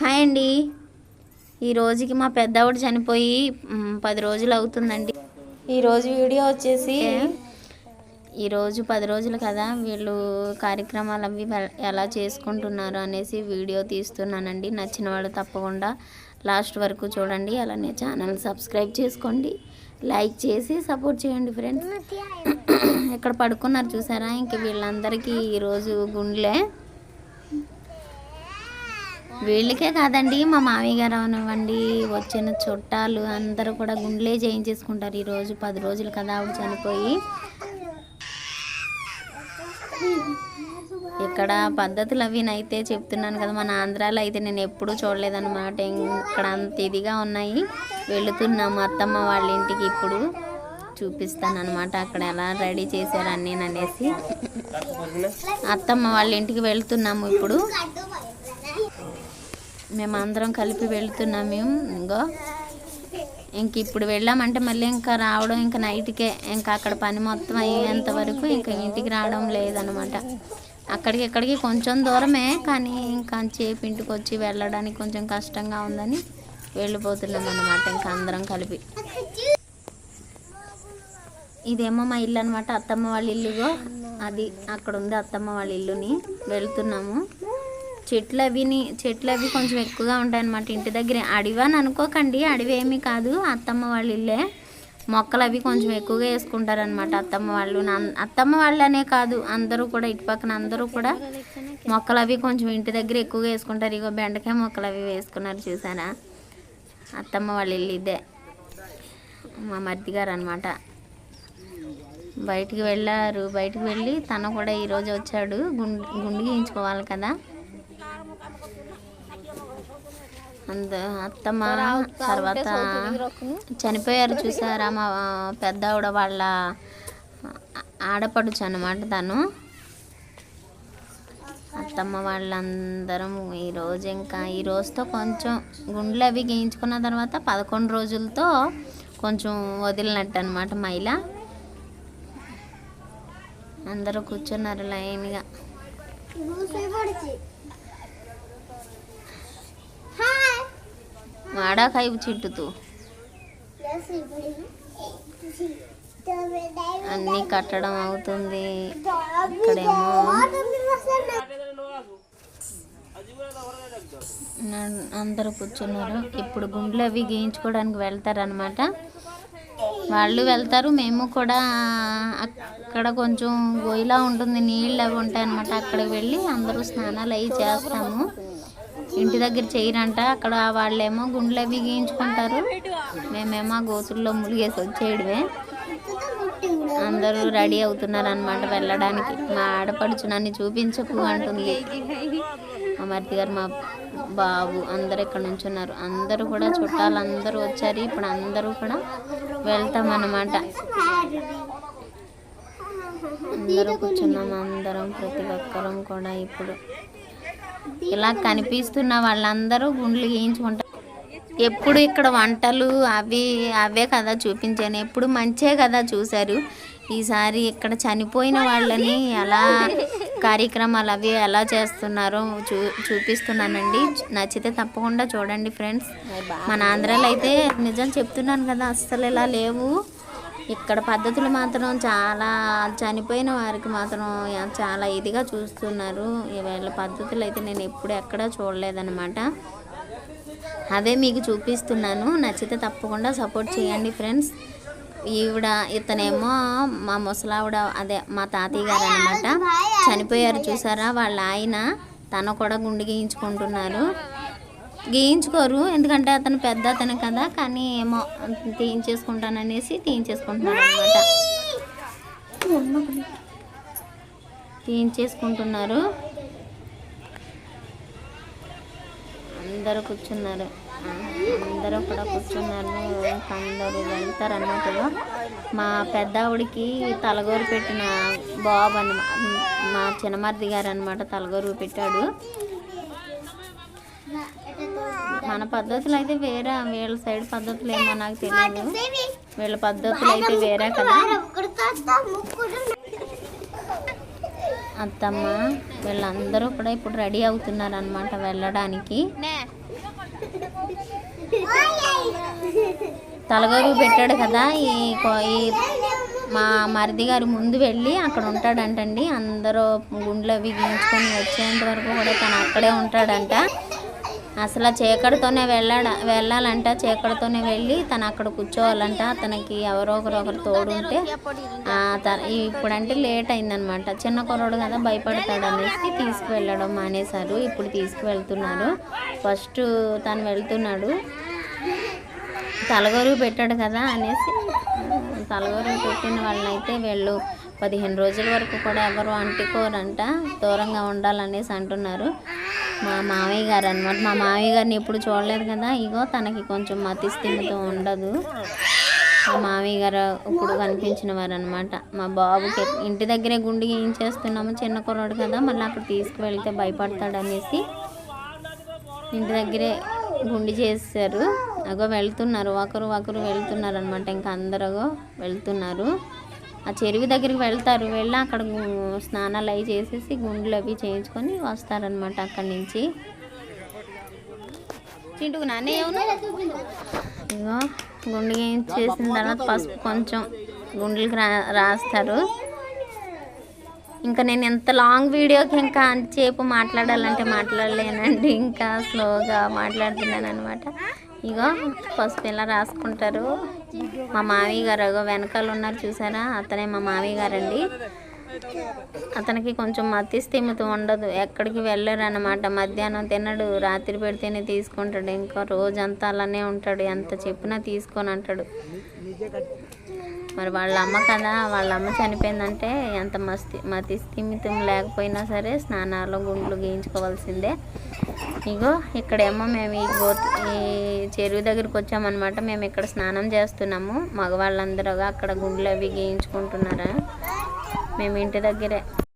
Hi అండి. ఈ రోజుకి మా పెద్దవాడు చనిపోయి పది రోజులు అవుతుందండి. ఈరోజు వీడియో వచ్చేసి ఈరోజు పది రోజులు కదా వీళ్ళు కార్యక్రమాలు అవి ఎలా చేసుకుంటున్నారు అనేసి వీడియో తీస్తున్నానండి. నచ్చిన వాళ్ళు తప్పకుండా లాస్ట్ వరకు చూడండి. అలానే ఛానల్ సబ్స్క్రైబ్ చేసుకోండి. లైక్ చేసి సపోర్ట్ చేయండి ఫ్రెండ్స్. ఇక్కడ పడుకున్నారు చూసారా? ఇంక వీళ్ళందరికీ ఈరోజు గుండెలే. వీళ్ళకే కాదండి మా మామయ్య గారు అవనివ్వండి వచ్చిన చుట్టాలు అందరూ కూడా గుండెలే చేయించేసుకుంటారు ఈరోజు పది రోజులు కదా చనిపోయి. ఇక్కడ పద్ధతులు అవి అయితే చెప్తున్నాను కదా మన ఆంధ్రాలో అయితే నేను ఎప్పుడూ చూడలేదన్నమాట. ఇక్కడ అంత ఇదిగా ఉన్నాయి. వెళుతున్నాము అత్తమ్మ వాళ్ళ ఇంటికి ఇప్పుడు చూపిస్తాను అనమాట అక్కడ ఎలా రెడీ చేశారు అన్నీ అనేసి అత్తమ్మ వాళ్ళ ఇంటికి వెళ్తున్నాము ఇప్పుడు. మేము అందరం కలిపి వెళుతున్నాం మేము ఇంకో ఇంక ఇప్పుడు వెళ్ళామంటే మళ్ళీ ఇంకా రావడం ఇంకా నైట్కే ఇంకా అక్కడ పని మొత్తం అయ్యేంత వరకు ఇంకా ఇంటికి రావడం లేదనమాట. అక్కడికి ఇక్కడికి కొంచెం దూరమే కానీ ఇంకా చేపు ఇంటికి వచ్చి వెళ్ళడానికి కొంచెం కష్టంగా ఉందని వెళ్ళిపోతున్నాం అనమాట ఇంకా అందరం కలిపి. ఇదేమో మా ఇల్లు అనమాట అత్తమ్మ వాళ్ళ ఇల్లుగో అది అక్కడ ఉంది అత్తమ్మ వాళ్ళ ఇల్లుని వెళ్తున్నాము. చెట్లు అవిని చెట్లు అవి కొంచెం ఎక్కువగా ఉంటాయన్నమాట. ఇంటి దగ్గర. అడవి అని అనుకోకండి. అడవి ఏమీ కాదు. అత్తమ్మ వాళ్ళ ఇల్లే. మొక్కలు అవి కొంచెం ఎక్కువగా వేసుకుంటారనమాట అత్తమ్మ వాళ్ళు. అత్తమ్మ వాళ్ళనే కాదు. అందరూ కూడా ఇటు పక్కన అందరూ కూడా మొక్కలు అవి కొంచెం ఇంటి దగ్గర ఎక్కువగా వేసుకుంటారు. ఇగో బెండకాయ మొక్కలు అవి వేసుకున్నారు చూసారా? అత్తమ్మ వాళ్ళ ఇల్లు ఇదే. మా మరిది గారు అనమాట బయటికి వెళ్ళారు. బయటికి వెళ్ళి తను కూడా ఈరోజు వచ్చాడు. గుండు గుండు గీయించుకోవాలి కదా. అంద అత్తమ్మ తర్వాత చనిపోయారు చూసారా? మా పెద్ద ఆవిడ వాళ్ళ ఆడపడుచు అనమాట తను. అత్తమ్మ వాళ్ళందరం ఈరోజు ఇంకా ఈ రోజుతో కొంచెం గుండెలు అవి గీయించుకున్న తర్వాత పదకొండు రోజులతో కొంచెం వదిలినట్టు అనమాట మైల. అందరూ కూర్చున్నారు లైన్గా మాడాకాయ చిట్టుతూ అన్నీ కట్టడం అవుతుంది. ఇక్కడేమో అందరూ కూర్చున్నారు. ఇప్పుడు గుండెలు అవి గీయించుకోవడానికి వెళ్తారనమాట వాళ్ళు వెళ్తారు మేము కూడా అక్కడ కొంచెం గొయ్యిలా ఉంటుంది నీళ్ళు అవి ఉంటాయి అనమాట అక్కడికి వెళ్ళి అందరూ స్నానాలు అవి చేస్తాము. ఇంటి దగ్గర చేయరంట. అక్కడ వాళ్ళేమో గుండెలు అవి గీయించుకుంటారు. మేమేమో ఆ గోతుల్లో ములిగేసి వచ్చేయడమే. అందరూ రెడీ అవుతున్నారు అనమాట వెళ్ళడానికి. మా ఆడపడుచు నన్ను చూపించకు అంటుంది. మా మరిది గారు మా బాబు అందరు ఇక్కడ నుంచి ఉన్నారు అందరూ కూడా చుట్టాలు అందరూ వచ్చారు. ఇప్పుడు అందరూ కూడా వెళ్తాం అన్నమాట అందరూ కూర్చున్నాం. అందరం ప్రతి ఒక్కరం కూడా ఇప్పుడు. ఇలా కనిపిస్తున్న వాళ్ళందరూ గుండ్లు గీయించుకుంటారు ఎప్పుడు ఇక్కడ వంటలు అవి అవే కదా చూపించాను. ఎప్పుడు మంచే కదా చూశారు. ఈసారి ఇక్కడ చనిపోయిన వాళ్ళని ఎలా కార్యక్రమాలు అవి ఎలా చేస్తున్నారో చూ చూపిస్తున్నానండి. నచ్చితే తప్పకుండా చూడండి ఫ్రెండ్స్. మన ఆంధ్రాలో అయితే నిజం చెప్తున్నాను కదా అస్సలు ఇలా లేవు. ఇక్కడ పద్ధతులు మాత్రం చాలా చనిపోయిన వారికి మాత్రం చాలా ఇదిగా చూస్తున్నారు. వీళ్ళ పద్ధతులు అయితే నేను ఎప్పుడు ఎక్కడా చూడలేదన్నమాట. అదే మీకు చూపిస్తున్నాను. నచ్చితే తప్పకుండా సపోర్ట్ చేయండి ఫ్రెండ్స్. ఈవిడ ఇతనేమో మా ముసలావిడ అదే మా తాతయ్య గారు అనమాట చనిపోయారు చూసారా? వాళ్ళ ఆయన తను కూడా గుండు గీయించుకుంటున్నారు. గీయించుకోరు. ఎందుకంటే అతను పెద్ద అతను కదా. కానీ ఏమో తీయించేసుకుంటాననేసి తీయించేసుకుంటున్నారు అనమాట తీయించేసుకుంటున్నారు. అందరూ కూర్చున్నారు. అందరూ కూడా కూర్చున్నారు. అందరూ వెళ్తారు అన్నమాట మా పెద్దావిడికి తలగోరు పెట్టిన బాబు అనమాట మా చిన్నమర్ది గారు అనమాట తలగోరు పెట్టాడు. మన పద్ధతులు అయితే వేరే వీళ్ళ సైడ్ పద్ధతులు ఏమో నాకు తెలియదు. వీళ్ళ పద్ధతులు అయితే వేరే కదా. అత్తమ్మ వీళ్ళందరూ కూడా ఇప్పుడు రెడీ అవుతున్నారు అనమాట వెళ్ళడానికి. తలగారు పెట్టాడు కదా ఈ మా మరిది గారు ముందు వెళ్ళి అక్కడ ఉంటాడంటండి. అందరూ గుండ్లు అవి గీయించుకొని వచ్చేంత వరకు కూడా తను అక్కడే ఉంటాడంట. అసలు చీకటితోనే వెళ్ళాడ వెళ్ళాలంట. చీకటితోనే వెళ్ళి తను అక్కడ కూర్చోవాలంట. తనకి ఎవరో ఒకరు ఒకరు తోడుంటే ఉంటే త- ఇప్పుడంటే లేట్ అయిందనమాట. చిన్న కుర్రోడు కదా భయపడతాడు అనేసి తీసుకువెళ్ళడం మానేశారు. ఇప్పుడు తీసుకువెళ్తున్నారు. ఫస్ట్ తను వెళ్తున్నాడు. తలగొరుగు పెట్టాడు కదా అనేసి తలగొరుగు పెట్టిన వాళ్ళనైతే వెళ్ళు. పదిహేను రోజుల వరకు కూడా ఎవరు అంటుకోరంట దూరంగా ఉండాలనేసి అంటున్నారు. మా మామయ్య గారు అనమాట మా మామయ్య గారిని ఎప్పుడు చూడలేదు కదా. ఇగో తనకి కొంచెం మతిస్థిమతో ఉండదు. మా మామయ్య గారు ఇప్పుడు కనిపించిన వారు అనమాట మా బాబుకి ఇంటి దగ్గరే గుండి ఏం చేస్తున్నాము చిన్న కుర్రాడు కదా మళ్ళీ అక్కడ తీసుకువెళ్తే భయపడతాడు అనేసి ఇంటి దగ్గరే గుండి చేశారు. అగో వెళ్తున్నారు. ఒకరు ఒకరు వెళ్తున్నారు అనమాట ఇంకా అందరూ వెళ్తున్నారు. ఆ చెరువు దగ్గరికి వెళ్తారు. వెళ్ళి అక్కడ స్నానాలు అవి చేసేసి గుండెలు అవి చేయించుకొని వస్తారనమాట అక్కడి నుంచి. చింటుకు నానే ఇగో గుండె చేసిన తర్వాత పసుపు కొంచెం గుండెలకు రా రాస్తారు. ఇంకా నేను ఎంత లాంగ్ వీడియోకి ఇంకా అంతసేపు మాట్లాడాలంటే మాట్లాడలేనండి. ఇంకా స్లోగా మాట్లాడుతున్నాను అనమాట ఇగో పసుపు ఇలా రాసుకుంటారు? మా మామయ్య గారు అగో వెనకాల ఉన్నారు చూసారా? అతనే మా మామయ్య గారండి అతనికి కొంచెం మతిస్థిమిత ఉండదు. ఎక్కడికి వెళ్ళరు మధ్యాహ్నం తినడు రాత్రి పెడితేనే తీసుకుంటాడు. ఇంకా రోజంతా అలానే ఉంటాడు. ఎంత చెప్పినా తీసుకొని అంటాడు మరి వాళ్ళ అమ్మ కదా వాళ్ళ అమ్మ చనిపోయిందంటే ఎంత మస్తి మతి స్థిమితం లేకపోయినా సరే స్నానాలు గుండ్లు గీయించుకోవాల్సిందే. ఇగో ఇక్కడేమో మేము ఈ గో ఈ చెరువు దగ్గరికి వచ్చామన్నమాట. మేము ఇక్కడ స్నానం చేస్తున్నాము. మగవాళ్ళందరూ అక్కడ గుండ్లు అవి గీయించుకుంటున్నారా? మేము ఇంటి దగ్గరే.